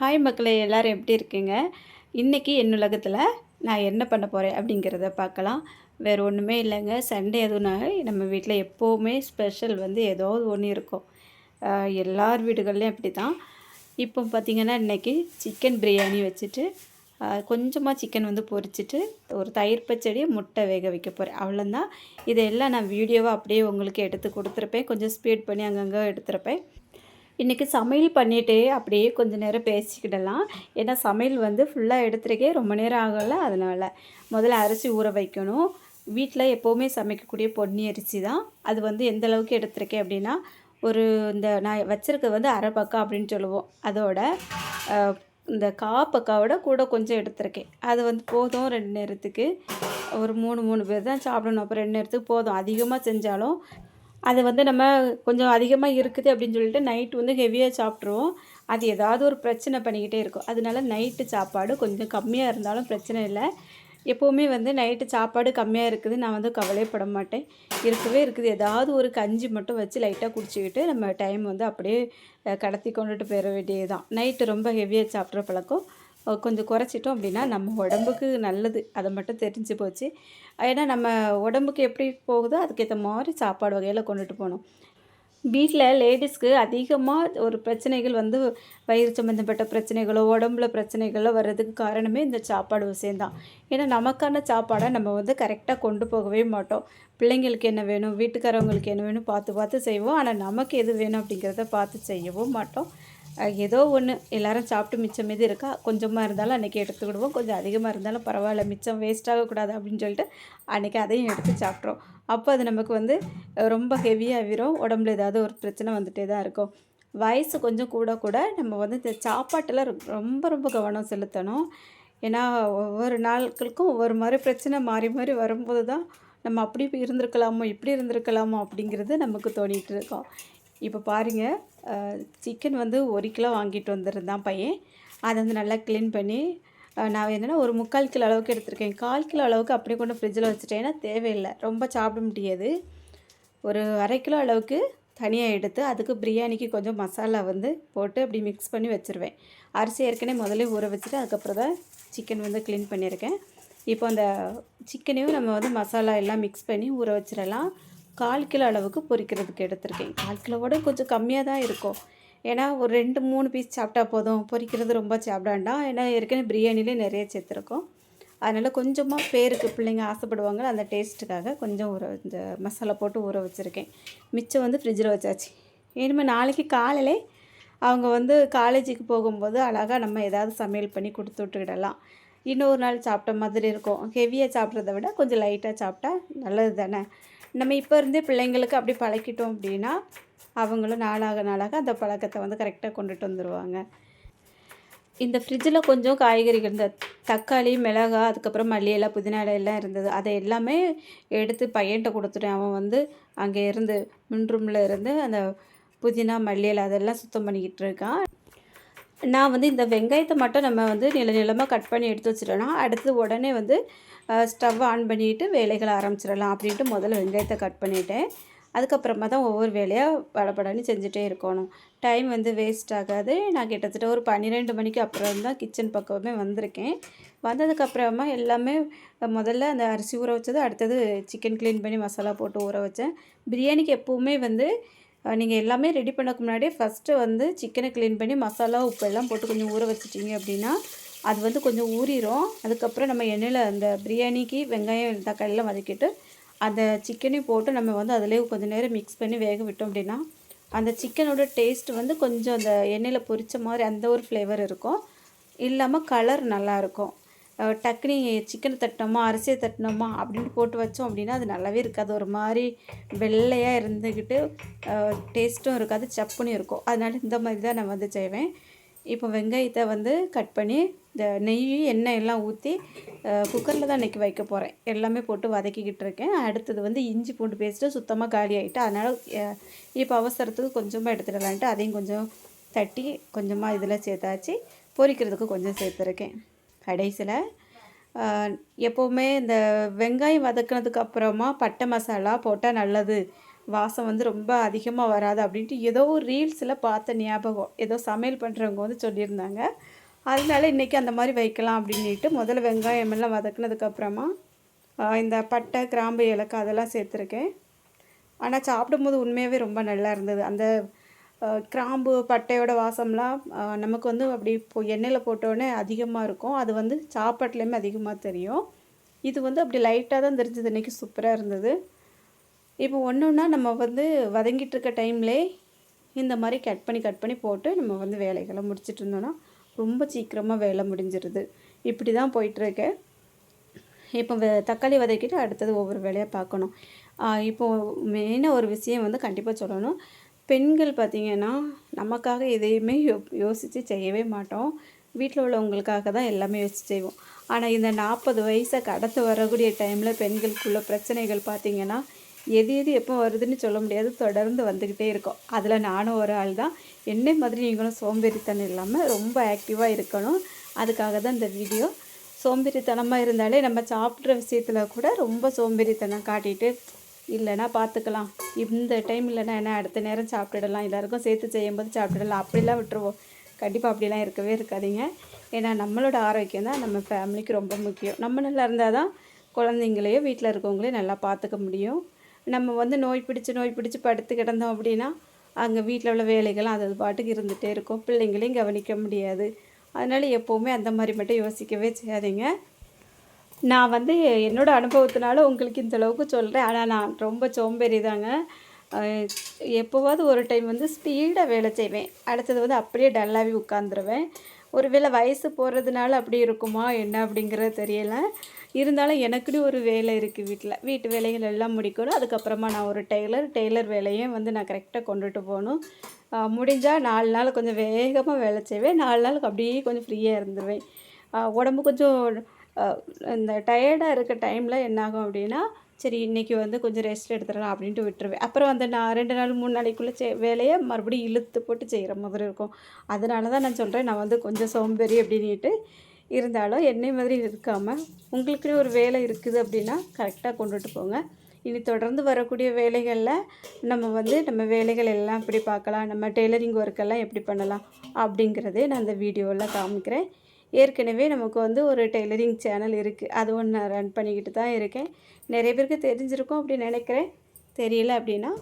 Hi மக்களே எல்லோரும் எப்படி இருக்கீங்க? இன்றைக்கி என் உலகத்தில் நான் என்ன பண்ண போகிறேன் அப்படிங்கிறத பார்க்கலாம். வேறு ஒன்றுமே இல்லைங்க. சண்டே எதுனா நம்ம வீட்டில் எப்போவுமே ஸ்பெஷல் வந்து ஏதாவது ஒன்று இருக்கும். எல்லார் வீடுகள்லையும் அப்படி தான் இப்போ பார்த்திங்கன்னா இன்றைக்கி சிக்கன் பிரியாணி வச்சுட்டு கொஞ்சமாக சிக்கன் வந்து பொரிச்சிட்டு ஒரு தயிர் பச்சடி முட்டை வேக வைக்க போகிறேன் அவ்வளோந்தான் இதெல்லாம் நான் வீடியோவாக அப்படியே உங்களுக்கு எடுத்து கொடுத்துருப்பேன். கொஞ்சம் ஸ்பீட் பண்ணி அங்கங்கே எடுத்துருப்பேன். இன்றைக்கி சமையல் பண்ணிகிட்டே அப்படியே கொஞ்ச நேரம் பேசிக்கிடலாம். ஏன்னா சமையல் வந்து ஃபுல்லாக எடுத்துருக்கே ரொம்ப நேரம் ஆகலை. அதனால் முதல்ல அரிசி ஊற வைக்கணும். வீட்டில் எப்போவுமே சமைக்கக்கூடிய பொன்னி அரிசி தான். அது வந்து எந்த அளவுக்கு எடுத்திருக்கேன் அப்படின்னா ஒரு இந்த நான் வச்சுருக்கிறது வந்து அரை பக்கம் அப்படின்னு சொல்லுவோம். அதோட இந்த காப்பக்காவோட கூட கொஞ்சம் எடுத்திருக்கேன். அது வந்து போதும் ரெண்டு நேரத்துக்கு. ஒரு மூணு மூணு பேர் தான் சாப்பிடணும். அப்போ ரெண்டு நேரத்துக்கு போதும். அதிகமாக செஞ்சாலும் அது வந்து நம்ம கொஞ்சம் அதிகமாக இருக்குது அப்படின்னு சொல்லிட்டு நைட் வந்து ஹெவியாக சாப்பிட்ருவோம் அது ஏதாவது ஒரு பிரச்சனை பண்ணிக்கிட்டே இருக்கும். அதனால நைட்டு சாப்பாடு கொஞ்சம் கம்மியாக இருந்தாலும் பிரச்சனை இல்லை. எப்போவுமே வந்து நைட்டு சாப்பாடு கம்மியாக இருக்குது. நான் வந்து கவலைப்பட மாட்டேன். இருக்கவே இருக்குது. ஏதாவது ஒரு கஞ்சி மட்டும் வச்சு லைட்டாக குடிச்சிக்கிட்டு நம்ம டைம் வந்து அப்படியே கடத்தி கொண்டுட்டு போயிட வேண்டியது தான் நைட்டு ரொம்ப ஹெவியாக சாப்பிட்ற பழக்கம். கொஞ்சம் குறைச்சிட்டோம் அப்படின்னா நம்ம உடம்புக்கு நல்லது. அதை மட்டும் தெரிஞ்சு போச்சு. ஏன்னா நம்ம உடம்புக்கு எப்படி போகுதோ அதுக்கேற்ற மாதிரி சாப்பாடு வகையில் கொண்டுட்டு போகணும். வீட்டில் லேடிஸ்க்கு அதிகமாக ஒரு பிரச்சனைகள் வந்து வயிறு சம்மந்தப்பட்ட பிரச்சனைகளோ உடம்புல பிரச்சனைகளோ வர்றதுக்கு காரணமே இந்த சாப்பாடு விஷயந்தான் ஏன்னா நமக்கான சாப்பாடை நம்ம வந்து கரெக்டாக கொண்டு போகவே மாட்டோம். பிள்ளைங்களுக்கு என்ன வேணும் வீட்டுக்காரவங்களுக்கு என்ன வேணும் பார்த்து பார்த்து செய்வோம். ஆனால் நமக்கு எது வேணும் அப்படிங்கிறத பார்த்து செய்யவும் மாட்டோம். ஏதோ ஒன்று எல்லாரும் சாப்பிட்டு மிச்சம் மீது இருக்கா? கொஞ்சமாக இருந்தாலும் அன்றைக்கி எடுத்துக்கிடுவோம் கொஞ்சம் அதிகமாக இருந்தாலும் பரவாயில்ல. மிச்சம் வேஸ்ட் ஆகக்கூடாது அப்படின்னு சொல்லிட்டு அன்றைக்கி அதையும் எடுத்து சாப்பிட்றோம் அப்போ அது நமக்கு வந்து ரொம்ப ஹெவியாகிரும் உடம்புல ஏதாவது ஒரு பிரச்சனை வந்துட்டே தான் இருக்கும். வயசு கொஞ்சம் கூட கூட நம்ம வந்து இந்த சாப்பாட்டில் ரொ- ரொம்ப ரொம்ப கவனம் செலுத்தணும். ஏன்னா ஒவ்வொரு நாட்களுக்கும் ஒவ்வொரு மாதிரி பிரச்சனை மாறி மாறி வரும்போது தான் நம்ம அப்படி இருந்திருக்கலாமோ இப்படி இருந்திருக்கலாமோ அப்படிங்கிறது நமக்கு தோணிகிட்டு இருக்கோம். இப்போ பாருங்கள் சிக்கன் வந்து ஒரு கிலோ வாங்கிட்டு வந்துருந்தான் பையன். அதை வந்து நல்லா க்ளீன் பண்ணி நான் என்னென்னா ஒரு முக்கால் கிலோ அளவுக்கு எடுத்திருக்கேன். கால் கிலோ அளவுக்கு அப்படியே கொண்டு ஃப்ரிட்ஜில் வச்சுட்டேன்னா தேவையில்லை. ரொம்ப சாப்பிட முடியாது. ஒரு அரை கிலோ அளவுக்கு தனியாக எடுத்து அதுக்கு பிரியாணிக்கு கொஞ்சம் மசாலா வந்து போட்டு அப்படி மிக்ஸ் பண்ணி வச்சுருவேன். அரிசி ஏற்கனவே முதல்ல ஊற வச்சுட்டு அதுக்கப்புறம் தான் சிக்கன் வந்து க்ளீன் பண்ணியிருக்கேன். இப்போ அந்த சிக்கனையும் நம்ம வந்து மசாலா எல்லாம் மிக்ஸ் பண்ணி ஊற வச்சிடலாம். கால் கிலோ அளவுக்கு பொரிக்கிறதுக்கு எடுத்திருக்கேன். கால் கிலோவோட கொஞ்சம் கம்மியாக தான் இருக்கும். ஏன்னா ஒரு ரெண்டு மூணு பீஸ் சாப்பிட்டா போதும். பொரிக்கிறது ரொம்ப சாப்பிடாண்டாம் ஏன்னா ஏற்கனவே பிரியாணிலே நிறைய சேர்த்துருக்கோம். அதனால் கொஞ்சமாக பேருக்கு பிள்ளைங்க ஆசைப்படுவாங்க. அந்த டேஸ்ட்டுக்காக கொஞ்சம் ஊற இந்த மசாலா போட்டு ஊற வச்சுருக்கேன். மிச்சம் வந்து ஃப்ரிட்ஜில் வச்சாச்சு. இனிமேல் நாளைக்கு காலையிலே அவங்க வந்து காலேஜுக்கு போகும்போது அழகாக நம்ம ஏதாவது சமையல் பண்ணி கொடுத்து விட்டுக்கிடலாம். இன்னொரு நாள் சாப்பிட்ட மாதிரி இருக்கும். ஹெவியாக சாப்பிட்றத விட கொஞ்சம் லைட்டாக சாப்பிட்டா நல்லது தானே நம்ம இப்போ இருந்தே பிள்ளைங்களுக்கு அப்படி பழக்கிட்டோம் அப்படின்னா அவங்களும் நாளாக நாளாக அந்த பழக்கத்தை வந்து கரெக்டாக கொண்டுட்டு வந்துடுவாங்க இந்த ஃப்ரிட்ஜில் கொஞ்சம் காய்கறிகள் இந்த தக்காளி மிளகா அதுக்கப்புறம் மல்லி இலை புதினா இலையெல்லாம் இருந்தது. அதை எல்லாமே எடுத்து பையன்கிட்ட கொடுத்துட்டேன். அவன் வந்து அங்கே இருந்து மின் ரூமில் இருந்து அந்த புதினா மல்லி இலை அதெல்லாம் சுத்தம் பண்ணிக்கிட்டு இருக்கான். நான் வந்து இந்த வெங்காயத்தை மட்டும் நம்ம வந்து நில நிலமாக கட் பண்ணி எடுத்து வச்சிட்டோன்னா அடுத்து உடனே வந்து ஸ்டவ் ஆன் பண்ணிட்டு வேலைகளை ஆரம்பிச்சிடலாம் அப்படின்ட்டு முதல்ல வெங்காயத்தை கட் பண்ணிட்டேன். அதுக்கப்புறமா தான் ஒவ்வொரு வேலையாக படபடன்னு செஞ்சுட்டே இருக்கணும். டைம் வந்து வேஸ்ட் ஆகாது. நான் கிட்டத்தட்ட ஒரு பன்னிரெண்டு மணிக்கு அப்புறம் தான் கிச்சன் பக்கமே வந்திருக்கேன். வந்ததுக்கப்புறமா எல்லாமே முதல்ல அந்த அரிசி ஊற வச்சது அடுத்தது சிக்கன் க்ளீன் பண்ணி மசாலா போட்டு ஊற வச்சேன். பிரியாணிக்கு எப்போவுமே வந்து நீங்கள் எல்லாமே ரெடி பண்ணக்கு முன்னாடியே ஃபஸ்ட்டு வந்து சிக்கனை க்ளீன் பண்ணி மசாலா உப்பு எல்லாம் போட்டு கொஞ்சம் ஊற வச்சிட்டிங்க அப்படின்னா அது வந்து கொஞ்சம் ஊறிடும் அதுக்கப்புறம் நம்ம எண்ணெயில் அந்த பிரியாணிக்கு வெங்காயம் தக்காளிலாம் வதக்கிட்டு அந்த சிக்கனையும் போட்டு நம்ம வந்து அதிலே கொஞ்சம் நேரம் மிக்ஸ் பண்ணி வேக விட்டோம் அப்படின்னா அந்த சிக்கனோட டேஸ்ட் வந்து கொஞ்சம் அந்த எண்ணெயில் பொரித்த மாதிரி அந்த ஒரு ஃப்ளேவர் இருக்கும். இல்லாமல் கலர் நல்லாயிருக்கும் டக்குனி சிக்கனை தட்டினோமா அரிசியை தட்டினோமா அப்படின்னு போட்டு வச்சோம் அப்படின்னா அது நல்லாவே இருக்காது. ஒரு மாதிரி வெள்ளையாக இருந்துக்கிட்டு டேஸ்ட்டும் இருக்காது சப்புன்னு இருக்கும். அதனால இந்த மாதிரி தான் நான் வந்து செய்வேன். இப்போ வெங்காயத்தை வந்து கட் பண்ணி இந்த நெய் எண்ணெய் எல்லாம் ஊற்றி குக்கரில் தான் இன்றைக்கி வைக்க போகிறேன் எல்லாமே போட்டு வதக்கிக்கிட்டு இருக்கேன். அடுத்தது வந்து இஞ்சி பூண்டு பேஸ்ட்டு சுத்தமாக காலி ஆகிட்டு அதனால் இப்போ அவசரத்துக்கு கொஞ்சமாக எடுத்துடலான்ட்டு அதையும் கொஞ்சம் தட்டி கொஞ்சமாக இதில் சேர்த்தாச்சு. பொரிக்கிறதுக்கு கொஞ்சம் சேர்த்துருக்கேன். கடைசியில் எப்போவுமே இந்த வெங்காயம் வதக்குனதுக்கு அப்புறமா பட்டை மசாலா போட்டால் நல்லது. வாசம் வந்து ரொம்ப அதிகமாக வராது அப்படின்ட்டு ஏதோ ஒரு ரீல்ஸில் பார்த்த ஞாபகம். ஏதோ சமையல் பண்ணுறவங்க வந்து சொல்லியிருந்தாங்க. அதனால இன்றைக்கி அந்த மாதிரி வைக்கலாம் அப்படின்ட்டு முதல்ல வெங்காயம் எல்லாம் வதக்குனதுக்கப்புறமா இந்த பட்டை கிராம்பு ஏலக்காய் அதெல்லாம் சேர்த்துருக்கேன். ஆனால் சாப்பிடும்போது உண்மையாகவே ரொம்ப நல்லா இருந்தது. அந்த கிராம்பு பட்டையோட வாசம்லாம் நமக்கு வந்து அப்படி இப்போ எண்ணெயில் போட்டோடனே அதிகமாக இருக்கும். அது வந்து சாப்பாட்லேயுமே அதிகமாக தெரியும். இது வந்து அப்படி லைட்டாக தான் தெரிஞ்சது. இன்றைக்கி சூப்பராக இருந்தது. இப்போ ஒன்று ஒன்றா நம்ம வந்து வதங்கிட்டு இருக்க டைம்லே இந்த மாதிரி கட் பண்ணி கட் பண்ணி போட்டு நம்ம வந்து வேலைகளை முடிச்சிட்டு இருந்தோன்னா ரொம்ப சீக்கிரமாக வேலை முடிஞ்சிருது. இப்படி தான் போயிட்டுருக்கேன் இப்போ தக்காளி வதக்கிட்டு அடுத்தது ஒவ்வொரு வேலையாக பார்க்கணும். இப்போது மெயினாக ஒரு விஷயம் வந்து கண்டிப்பாக சொல்லணும். பெண்கள் பார்த்திங்கன்னா நமக்காக எதையுமே யோ யோசித்து செய்யவே மாட்டோம். வீட்டில் உள்ளவங்களுக்காக தான் எல்லாமே யோசிச்சு செய்வோம். ஆனால் இந்த நாற்பது வயசை கடந்து வரக்கூடிய டைமில் பெண்களுக்குள்ள பிரச்சனைகள் பார்த்திங்கன்னா எது எது எப்போ வருதுன்னு சொல்ல முடியாது. தொடர்ந்து வந்துக்கிட்டே இருக்கும். அதில் நானும் ஒரு ஆள் தான். என்னை மாதிரி நீங்களும் சோம்பேறித்தனம் இல்லாமல் ரொம்ப ஆக்டிவாக இருக்கணும். அதுக்காக தான் இந்த வீடியோ சோம்பேறித்தனமாக இருந்தாலே நம்ம சாப்பிட்ற விஷயத்தில் கூட ரொம்ப சோம்பேறித்தனம் காட்டிட்டு இல்லைன்னா பார்த்துக்கலாம். இந்த டைம் இல்லைன்னா என்ன? அடுத்த நேரம் சாப்பிட்டுடலாம். எல்லாருக்கும் சேர்த்து செய்யும்போது சாப்பிட்டுடலாம். அப்படிலாம் விட்டுருவோம். கண்டிப்பாக அப்படிலாம் இருக்கவே இருக்காதிங்க. ஏன்னா நம்மளோட ஆரோக்கியம் தான் நம்ம ஃபேமிலிக்கு ரொம்ப முக்கியம். நம்ம நல்லா இருந்தால் தான் குழந்தைங்களையும் வீட்டில் இருக்கவங்களையும் நல்லா பார்த்துக்க முடியும். நம்ம வந்து நோய் பிடிச்சு நோய் பிடிச்சி படுத்து கிடந்தோம் அப்படின்னா அங்கே வீட்டில் உள்ள வேலைகள்லாம் அது அது பாட்டுக்கு இருந்துகிட்டே இருக்கும். பிள்ளைங்களையும் கவனிக்க முடியாது. அதனால் எப்போவுமே அந்த மாதிரி மட்டும் யோசிக்கவே செய்யாதீங்க. நான் வந்து என்னோடய அனுபவத்தினால உங்களுக்கு இந்த அளவுக்கு சொல்கிறேன் ஆனால் நான் ரொம்ப சோம்பேறி தாங்க. எப்போவாவது ஒரு டைம் வந்து ஸ்பீடாக வேலை செய்வேன். அடுத்தது வந்து அப்படியே டல்லாகவே உட்காந்துருவேன் ஒரு வேளை வயசு போகிறதுனால அப்படி இருக்குமா என்ன அப்படிங்கிறது தெரியல. இருந்தாலும் எனக்குன்னு ஒரு வேலை இருக்குது வீட்டில் வீட்டு வேலைகள் எல்லாம் முடிக்கணும். அதுக்கப்புறமா நான் ஒரு டெய்லர் டெய்லர் வேலையும் வந்து நான் கரெக்டாக கொண்டுட்டு போகணும். முடிஞ்சால் நாலு நாள் கொஞ்சம் வேகமாக வேலை செய்வேன். நாலு நாளுக்கு அப்படியே கொஞ்சம் ஃப்ரீயாக இருந்துருவேன். உடம்பு கொஞ்சம் இந்த டயர்டாக இருக்க டைமில் என்னாகும் அப்படின்னா சரி இன்றைக்கி வந்து கொஞ்சம் ரெஸ்ட் எடுத்துடலாம் அப்படின்ட்டு விட்டுருவேன். அப்புறம் அந்த நான் ரெண்டு நாள் மூணு நாளைக்குள்ளே செ வேலையை மறுபடியும் இழுத்து போட்டு செய்கிற மாதிரி இருக்கும். அதனால தான் நான் சொல்கிறேன் நான் வந்து கொஞ்சம் சோம்பேறி அப்படின்ட்டு இருந்தாலும் என்னை மாதிரி இருக்காமல் உங்களுக்குன்னு ஒரு வேலை இருக்குது அப்படின்னா கரெக்டாக கொண்டுட்டு போங்க. இனி தொடர்ந்து வரக்கூடிய வேலைகளில் நம்ம வந்து நம்ம வேலைகள் எல்லாம் எப்படி பார்க்கலாம் நம்ம டெய்லரிங் ஒர்க்கெல்லாம் எப்படி பண்ணலாம் அப்படிங்கிறதே நான் அந்த வீடியோவில் காமிக்கிறேன். ஏற்கனவே நமக்கு வந்து ஒரு டெய்லரிங் சேனல் இருக்குது அது ஒன்று நான் ரன் பண்ணிக்கிட்டு தான் இருக்கேன். நிறைய பேருக்கு தெரிஞ்சிருக்கும் அப்படின்னு நினைக்கிறேன். தெரியல அப்படின்னா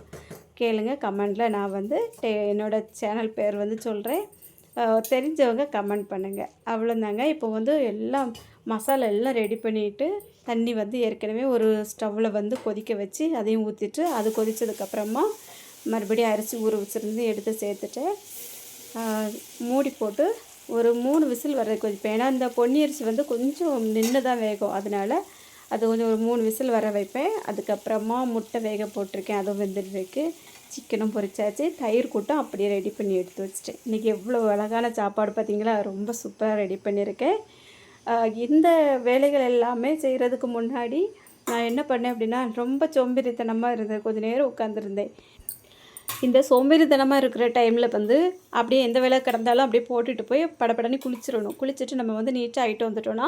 கேளுங்க. கமெண்டில் நான் வந்து டெ என்னோடய சேனல் பேர் வந்து சொல்கிறேன் தெரிஞ்சவங்க கமெண்ட் பண்ணுங்கள் அவ்வளோந்தாங்க இப்போ வந்து எல்லாம் மசாலா எல்லாம் ரெடி பண்ணிவிட்டு தண்ணி வந்து ஏற்கனவே ஒரு ஸ்டவ்வில் வந்து கொதிக்க வச்சு அதையும் ஊற்றிட்டு அது கொதித்ததுக்கப்புறமா மறுபடியும் அரிசி ஊற வச்சுருந்து எடுத்து சேர்த்துட்டு மூடி போட்டு ஒரு மூணு விசில் வர்றதுக்கு கொதிப்பேன் ஏன்னா இந்த பொன்னி அரிசி வந்து கொஞ்சம் நின்று தான் வேகும். அதனால அது கொஞ்சம் ஒரு மூணு விசில் வர வைப்பேன். அதுக்கப்புறமா முட்டை வேக போட்டிருக்கேன். அதுவும் வெந்துருக்கு சிக்கனும் பொரிச்சாச்சு. தயிர் கூட்டம் அப்படியே ரெடி பண்ணி எடுத்து வச்சிட்டேன். இன்றைக்கி எவ்வளோ அழகான சாப்பாடு பார்த்தீங்களா? ரொம்ப சூப்பராக ரெடி பண்ணியிருக்கேன். இந்த வேலைகள் எல்லாமே செய்கிறதுக்கு முன்னாடி நான் என்ன பண்ணேன் அப்படின்னா ரொம்ப சோம்பேறித்தனமாக இருந்தேன் கொஞ்ச நேரம் உட்காந்துருந்தேன் இந்த சோம்பேறித்தனமாக இருக்கிற டைமில் வந்து அப்படியே எந்த வேலை கிடந்தாலும் அப்படியே போட்டுட்டு போய் படப்படனே குளிச்சிடணும். குளிச்சுட்டு நம்ம வந்து நீட்டாக ஆகிட்டு வந்துட்டோம்னா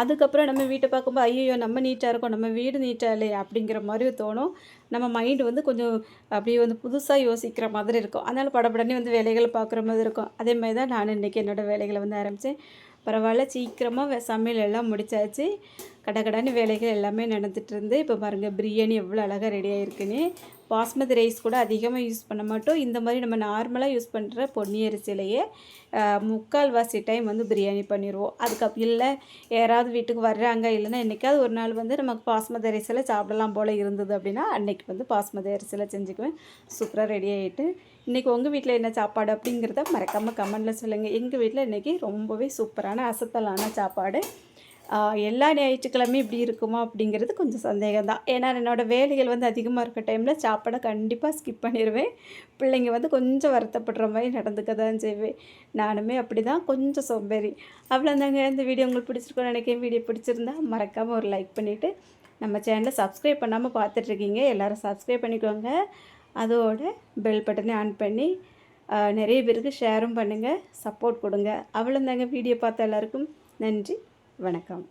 அதுக்கப்புறம் நம்ம வீட்டை பார்க்கும்போது ஐயோ நம்ம நீட்டாக இருக்கோம் நம்ம வீடு நீட்டாக இல்லையே அப்படிங்கிற மாதிரி தோணும். நம்ம மைண்டு வந்து கொஞ்சம் அப்படியே வந்து புதுசாக யோசிக்கிற மாதிரி இருக்கும். அதனால் படப்படனே வந்து வேலைகளை பார்க்குற மாதிரி இருக்கும். அதே மாதிரி தான் நான் இன்றைக்கி என்னோடய வேலைகளை வந்து ஆரம்பித்தேன் பரவாயில்ல சீக்கிரமாக சமையல் எல்லாம் முடிச்சாச்சு. கடகடான்னு வேலைகள் எல்லாமே நடந்துகிட்டு இருந்து இப்போ பாருங்கள் பிரியாணி எவ்வளோ அழகாக ரெடி ஆகிருக்குன்னு பாஸ்மதி ரைஸ் கூட அதிகமாக யூஸ் பண்ண மாட்டோம். இந்த மாதிரி நம்ம நார்மலாக யூஸ் பண்ணுற பொன்னி அரிசியிலையே முக்கால்வாசி டைம் வந்து பிரியாணி பண்ணிடுவோம் அதுக்கு இல்லை யாராவது வீட்டுக்கு வர்றாங்க இல்லைன்னா என்றைக்காவது ஒரு நாள் வந்து நமக்கு பாஸ்மதி அரிசியில் சாப்பிடலாம் போல் இருந்தது அப்படின்னா அன்னைக்கு வந்து பாஸ்மதி அரிசியில் செஞ்சுக்குவேன். சூப்பராக ரெடி ஆகிட்டு இன்றைக்கி உங்கள் வீட்டில் என்ன சாப்பாடு அப்படிங்கிறத மறக்காமல் கமெண்டில் சொல்லுங்கள் எங்கள் வீட்டில் இன்றைக்கி ரொம்பவே சூப்பரான அசத்தலான சாப்பாடு. எல்லா ஞாயிற்றுக்கிழமையும் இப்படி இருக்குமா அப்படிங்கிறது கொஞ்சம் சந்தேகம் தான் ஏன்னா என்னோடய வேலைகள் வந்து அதிகமாக இருக்க டைமில் சாப்பாடை கண்டிப்பாக ஸ்கிப் பண்ணிடுவேன் பிள்ளைங்க வந்து கொஞ்சம் வருத்தப்படுற மாதிரி நடந்துக்க தான் செய்வேன். நானுமே அப்படி தான் கொஞ்சம் சோம்பேறி. அவ்வளோ தாங்க. இந்த வீடியோ உங்களுக்கு பிடிச்சிருக்கோன்னு நினைக்கிறேன். வீடியோ பிடிச்சிருந்தா மறக்காமல் ஒரு லைக் பண்ணிவிட்டு நம்ம சேனலை சப்ஸ்கிரைப் பண்ணாமல் பார்த்துட்ருக்கீங்க எல்லோரும் சப்ஸ்கிரைப் பண்ணிக்கோங்க. அதோட பெல் பட்டனை ஆன் பண்ணி நிறைய பேருக்கு ஷேரும் பண்ணுங்கள் சப்போர்ட் கொடுங்க. அவ்வளோந்தாங்க வீடியோ பார்த்த எல்லாருக்கும் நன்றி. வணக்கம்.